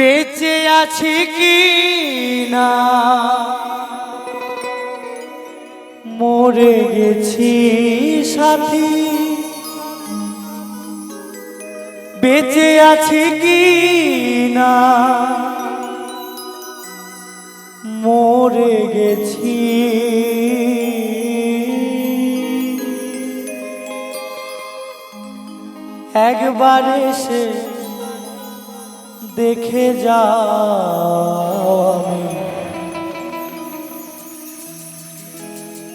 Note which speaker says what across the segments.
Speaker 1: বেঁচে আছি কি না? মরে গেছি সাথী। বেঁচে আছি কি না? মরে গেছি। একবার এসে দেখে যাও আমি।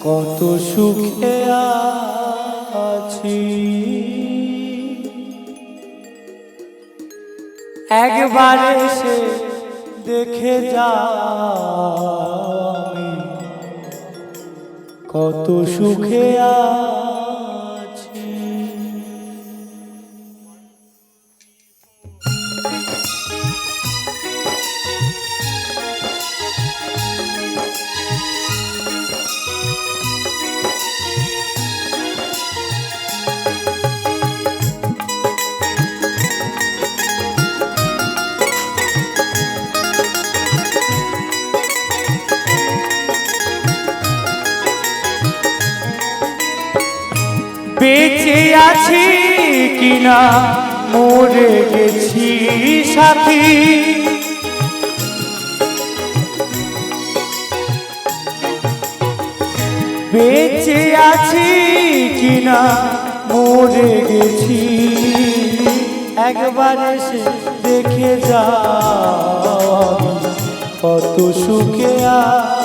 Speaker 1: কত সুখে আছি। একবার এসে দেখে আমি। কত সুখে আছি। আছি কিনা? মরে গেছি সাথী। বেঁচে আছি কিনা? মরে গেছি। একবার এসে দেখে আমি কত সুখে আছি।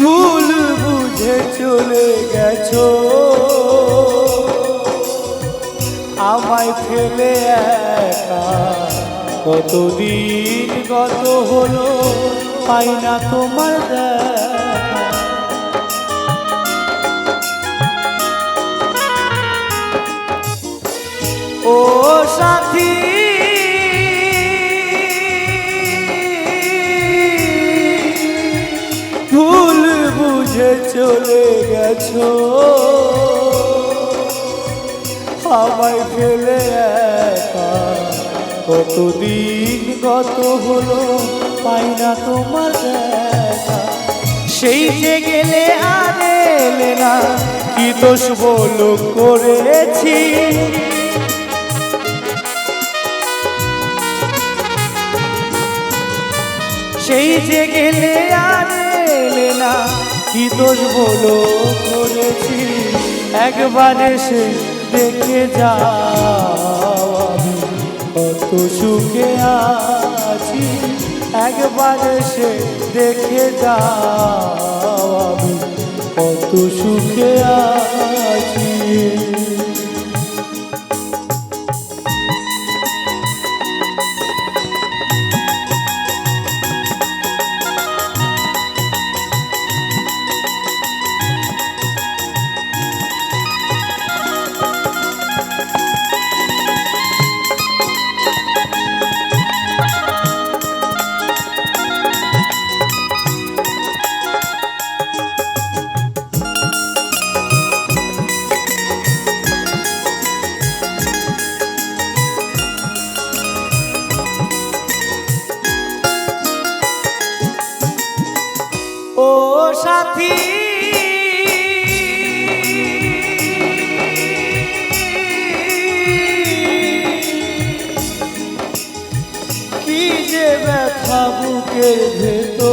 Speaker 1: ভুল বুঝে চলে গেছো। ফেলে কতদিন গত হলো পাই না তোমার দেখা। ও সাথী। ভুল বুঝে চলে গেছো। আমায় ফেলে কতদিন গত হলো, পাই না তোমার সেই যে গেলে আর এলে না, কি দোষ বলো করেছি? সেই যে গেলে আর এলে না, কি দোষ বলো করেছি? একবার এসে দেখে আমি। কত সুখে আছি, একবার এসে দেখে আমি। কত সুখে আছি। সাথী। কি যে ব্যথা ভেতর,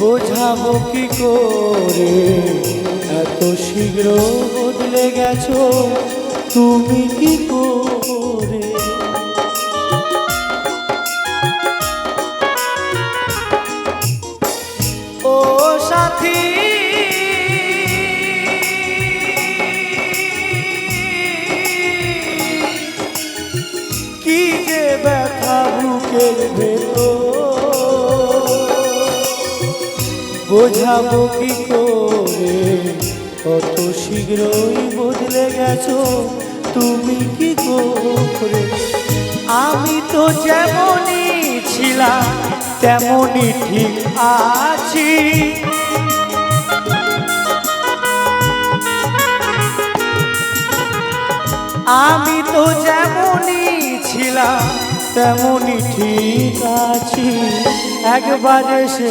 Speaker 1: বোঝাবো কি করে? এত শীঘ্র বদলে গেছো, তুমি কি করে? বোঝাবো কি করে? কত শীঘ্রই বদলে গেছো, তুমি কি করে? আমি তো যেমনই ছিলাম, তেমনই ঠিক আছি। আমি তো যেমনই ছিলাম, তেমনই ঠিক আছি। একবার এসে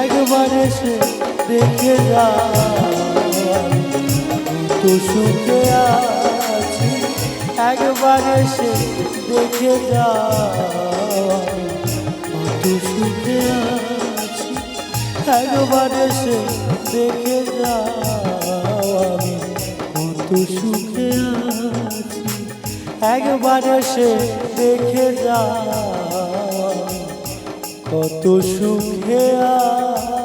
Speaker 1: একবার এসে দেখে যা। কত সুখে আছি, একবার এসে দেখে যা। কত সুখে আছি, একবার এসে দেখে যা। আমি সুখে আছি, একবার এসে দেখে যা। কত সুখে আছি